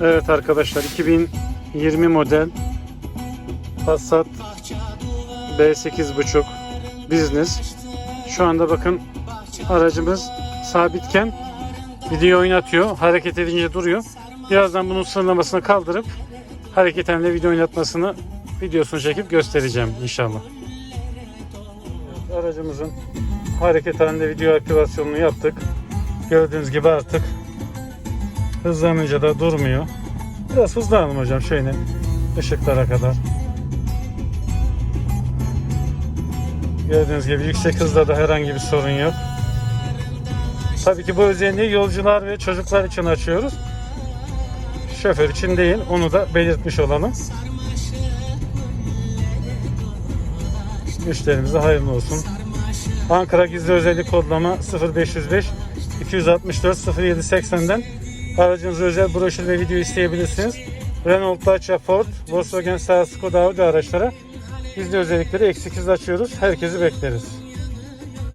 Evet arkadaşlar 2020 model Passat B8.5 Business. Şu anda bakın aracımız sabitken video oynatıyor. Hareket edince duruyor. Birazdan bunun sınırlamasını kaldırıp hareket halinde video oynatmasını videosunu çekip göstereceğim inşallah. Evet, aracımızın hareket halinde video aktivasyonunu yaptık. Gördüğünüz gibi artık hızlanınca da durmuyor. Biraz hızlanalım hocam şöyle ışıklara kadar. Gördüğünüz gibi yüksek hızda da herhangi bir sorun yok. Tabii ki bu özelliği yolcular ve çocuklar için açıyoruz. Şoför için değil, onu da belirtmiş olalım. Müşterimize hayırlı olsun. Ankara gizli özellik kodlama 0505 264 0780'den aracınıza özel broşür ve video isteyebilirsiniz. Renault, Dacia, Ford, Volkswagen, Seat, Skoda, Audi araçlara gizli özellikleri eksiksiz açıyoruz. Herkesi bekleriz.